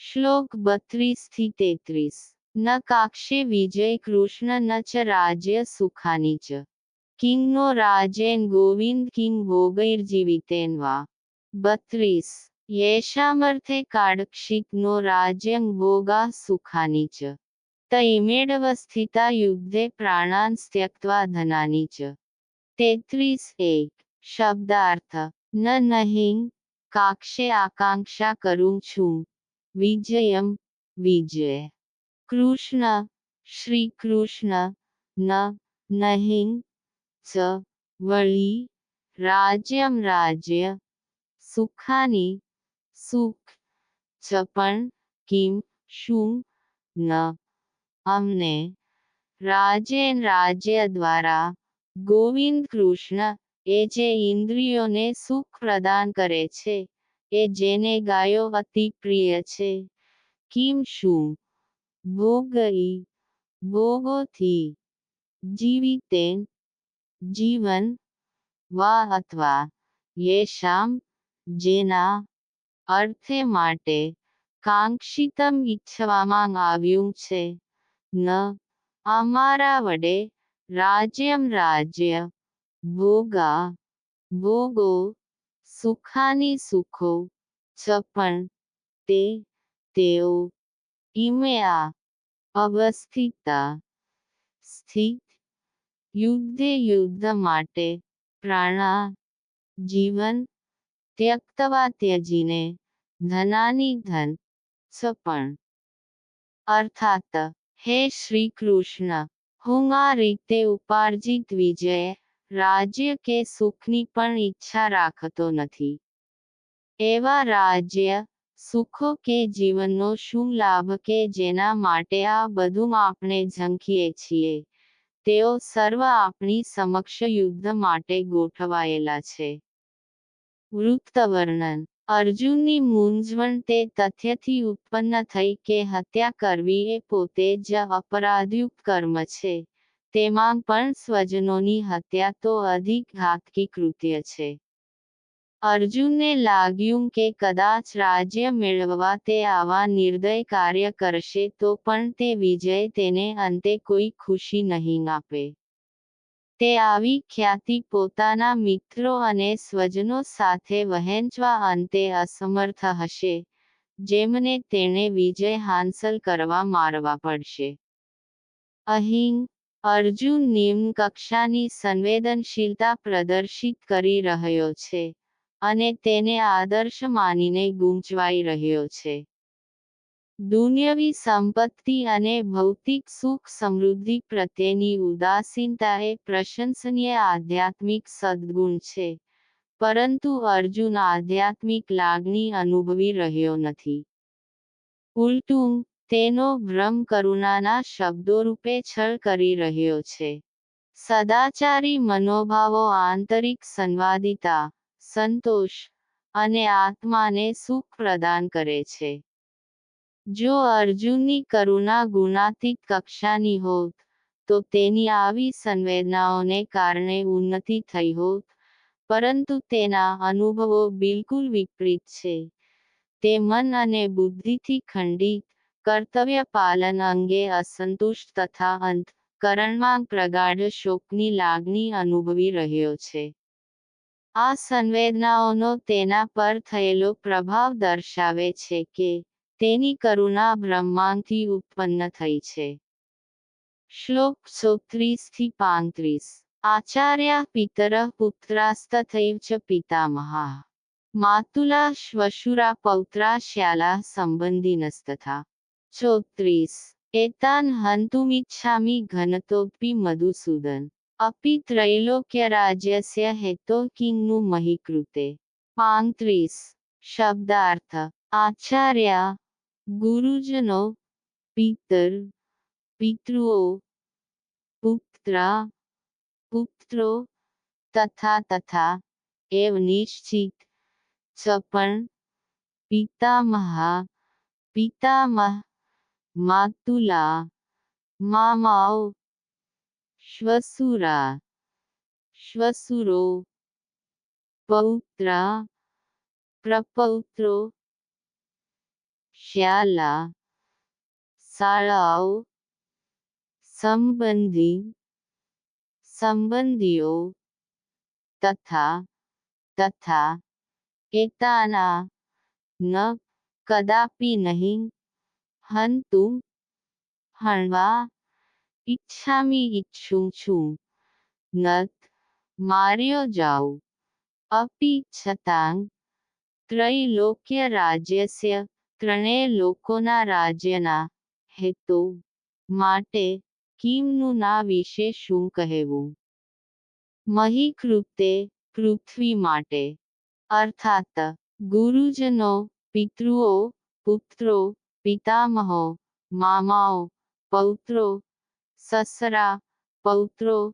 શ્લોક બત્રીસથી તેત્રીસ. ન કાક્ષે વિજય કૃષ્ણ ન ચ રાજ્ય સુખાની ચ. કિંગનો રાજેન ગોવિંદ કિંગ ભોગૈર્જીવિતેન વા. બત્રીસ. યેષામર્થે કાડક્ષિકનો રાજ્યં ભોગા સુખાની ચ. તૈમેડવસ્થિતા યુદ્ધે પ્રાણાન ત્યક્ત્વા ધનાની ચ. તેત્રીસ એક. શબ્દાર્થ. ન નહીં. કાક્ષે આકાંક્ષા કરું છું વિજયમ વિજય કૃષ્ણ શ્રી કૃષ્ણ ન નહીં ચ વળી રાજ્યમ રાજ્ય સુખાની સુખ ચ પણ કિમ શું ન અમને રાજેન રાજ્ય દ્વારા ગોવિંદ કૃષ્ણ એ જે ઇન્દ્રિયોને સુખ પ્રદાન કરે છે એ જેને ગાયો અતિ પ્રિય છે. કિમ શું ભોગઈ, ભોગોથી, જીવિતેન, જીવન, વા અથવા યેશામ, જેના અર્થે માટે કાંક્ષિતમ ઈચ્છવામાં આવ્યું છે. ન, અમારા વડે રાજ્યમ રાજ્ય, ભોગા, ભોગો સુખાની સુખો છ પણ તે તેઓ ઇમે આ અવસ્થિતા સ્થિત યુદ્ધે યુદ્ધ માટે પ્રાણા જીવન ત્યક્તવા ત્યજીને ધનાની ધન સપણ અર્થાત હે શ્રી કૃષ્ણ, હું આ રીતે ઉપાર્જિત વિજય રાજ્ય કે સુખની પણ ઈચ્છા રાખતો નથી. એવા રાજ્ય, સુખો કે જીવનનો શું લાભ કે જેના માટે આ બધું આપણે ઝંખીએ છીએ, તેઓ સર્વ આપણી સમક્ષ યુદ્ધ માટે ગોઠવાયેલા છે. વૃત્તવર્ણન. અર્જુનની મૂંઝવણ તે તથ્યથી ઉત્પન્ન થઈ કે હત્યા કરવી એ પોતે જ અપરાધયુક્ત કર્મ છે. તેમાં પણ સ્વજનોની હત્યા તો અધિક ઘાતકી કૃત્ય છે. અર્જુનને લાગ્યું કે કદાચ રાજ્ય મેળવવા તે આવા નિર્દય કાર્ય કરશે તો પણ તે વિજય તેને અંતે કોઈ ખુશી નહીં આપે. તે આવી ખ્યાતિ પોતાના મિત્રો અને સ્વજનો સાથે વહેંચવા અંતે અસમર્થ હશે, જેમને તેણે વિજય હાંસલ કરવા મારવા પડશે. અહીં અર્જુન નિમ્ન કક્ષાની સંવેદનશીલતા પ્રદર્શિત કરી રહ્યો છે અને તેને આદર્શ માનીને ગુંચવાઈ રહ્યો છે. દુન્યવી સંપત્તિ અને ભૌતિક સુખ સમૃદ્ધિ પ્રત્યેની ઉદાસીનતા એ પ્રશંસનીય આધ્યાત્મિક સદ્ગુણ છે, પરંતુ અર્જુન આધ્યાત્મિક લાગણી અનુભવી રહ્યો નથી. ઉલટું તેનો ભ્રમ કરુણાના શબ્દોરૂપે છળ કરી રહ્યો છે. સદાચારી મનોભાવો આંતરિક સંવાદિતા, સંતોષ અને આત્માને સુખ પ્રદાન કરે છે. જો અર્જુનની કરુણા ગુણાતીત કક્ષાની હોત, તો તેની આવી સંવેદનાઓને કારણે ઉન્નતિ થઈ હોત, પરંતુ તેના અનુભવો બિલકુલ વિપરીત છે. તે મન અને બુદ્ધિથી ખંડિત કર્તવ્ય પાલન અંગે અસંતુષ્ટ તથા અંતકરણમાં પ્રગાઢ શોકની લાગણી અનુભવી રહ્યો છે. આ સંવેદનાઓનો તેના પર થયેલો પ્રભાવ દર્શાવે છે કે તેની કરુણા બ્રહ્માંડથી ઉત્પન્ન થઈ છે. શ્લોક સોત્રીસથી પાંત્રીસ. આચાર્યા પિતર પુત્રાસ્તથૈવ છે પિતામહા. માતુલા શ્વશુરા પૌત્રા શ્યાલા સંબંધિનસ્તથા ચોત્રીસ એતાન હંતુમિચ્છામિ ઘનતોપી મધુસૂદન. અપિ ત્રૈલોક્યરાજ્યસ્ય હેતો કિંગનું મહીકૃતે. પાંત્રીસ. શબ્દાર્થ. આચાર્ય. ગુરુજનો. પિતર. પિતૃઓ. પુત્ર. પુત્રો. તથા તથા. એવ નિશ્ચિત. ચપણ પણ પિતામહા. માતુલા મામાઓ શ્વસુરા શ્વસુરો પૌત્રા પ્રપૌત્રો શ્યાલા શાળાઓ સંબંધી સંબંધીઓ તથા તથા એતાના ન કદાપી નહીં હંતુ હણવા ઈચ્છામી ઈચ્છું છું નત માર્યો જાઉં અપી છતાં ત્રૈલોક્ય રાજ્યસ્ય ત્રણેય લોકોના રાજ્યના હેતુ માટે કિમનું ના વિશે શું કહેવું મહી કૃતે પૃથ્વી માટે અર્થાત ગુરુજનો પિતૃઓ પુત્રો પિતામહો, મામાઓ, પૌત્રો, સસરા, પૌત્રો,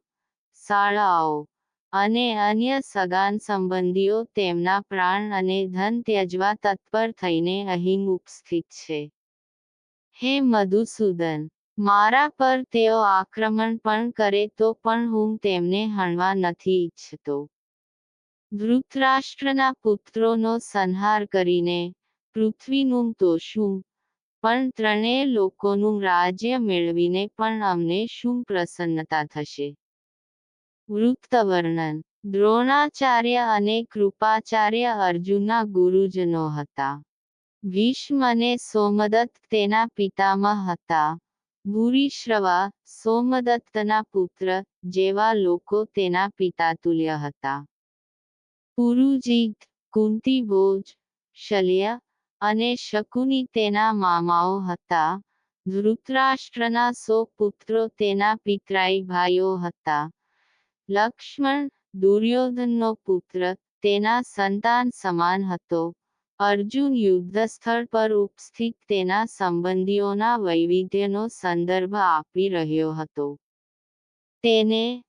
શાળાઓ અને અન્ય સગાન સંબંધીઓ તેમના પ્રાણ અને ધન ત્યજવા તત્પર થઈને અહીં ઉપસ્થિત છે. હે મધુસૂદન, મારા પર તેઓ આક્રમણ પણ કરે તો પણ હું તેમને હણવા નથી ઈચ્છતો. ધૃતરાષ્ટ્રના પુત્રોનો સંહાર કરીને પૃથ્વીનું તો શું પણ ત્રણેય લોકોનું રાજ્ય મેળવીને પણ અમને શું પ્રસન્નતા થશે? વૃત્તવર્ણન. દ્રોણાચાર્ય અને કૃપાચાર્ય અર્જુનના ગુરુજનો હતા. ભીષ્મ અને સોમદત્ત તેના પિતામહ હતા. ભૂરીશ્રવા, સોમદત્તના પુત્ર, જેવા લોકો તેના પિતાતુલ્ય હતા. પુરુજીત કુંતીભોજ શલ્ય અને શકુની તેના મામાઓ હતા. ધૃતરાષ્ટ્રના સો પુત્રો તેના પિતરાઈ ભાઈઓ હતા. લક્ષ્મણ, દુર્યોધનનો પુત્ર, તેના સંતાન સમાન હતો. અર્જુન યુદ્ધ સ્થળ પર ઉપસ્થિત તેના સંબંધીઓના વૈવિધ્યનો સંદર્ભ આપી રહ્યો હતો. તેને